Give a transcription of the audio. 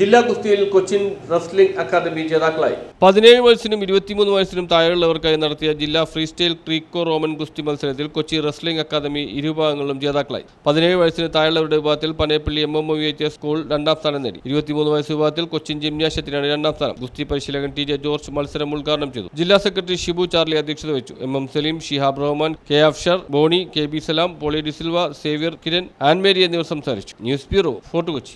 ജില്ലാ കുസ്തിയിൽ Cochin wrestling academy ജേതാക്കളായി. പതിനേഴ് വയസ്സിനും ഇരുപത്തിമൂന്ന് വയസ്സിനും താഴെയുള്ളവർക്കായി നടത്തിയ ജില്ലാ ഫ്രീ സ്റ്റൈൽ ക്രീക്കോ റോമൻ ഗുസ്തി മത്സരത്തിൽ കൊച്ചി റസ്ലിംഗ് അക്കാദമി ഇരുഭാഗങ്ങളിലും ജേതാക്കളായി. പതിനേഴ് വയസ്സിന് താഴെയുള്ളവരുടെ വിഭാഗത്തിൽ Panepally M M O H school രണ്ടാം സ്ഥാനം നേടി. ഇരുപത്തിമൂന്ന് വയസ്സ് വിഭാഗത്തിൽ കൊച്ചിൻ ജിംനാശത്തിനാണ് രണ്ടാം സ്ഥാനം. ഗുസ്തി പരിശീലകൻ ടി ജെ ജോർജ് മത്സരം ഉദ്ഘാടനം ചെയ്തു. ജില്ലാ സെക്രട്ടറി ഷിബു ചാർലി അധ്യക്ഷത വഹിച്ചു. M M Saleem Shihab Rahman K Afshar Boni K B Salam Poly D'Silva Xavier Kiran Annmary എന്നിവർ സംസാരിച്ചു. News bureau Fort Kochi.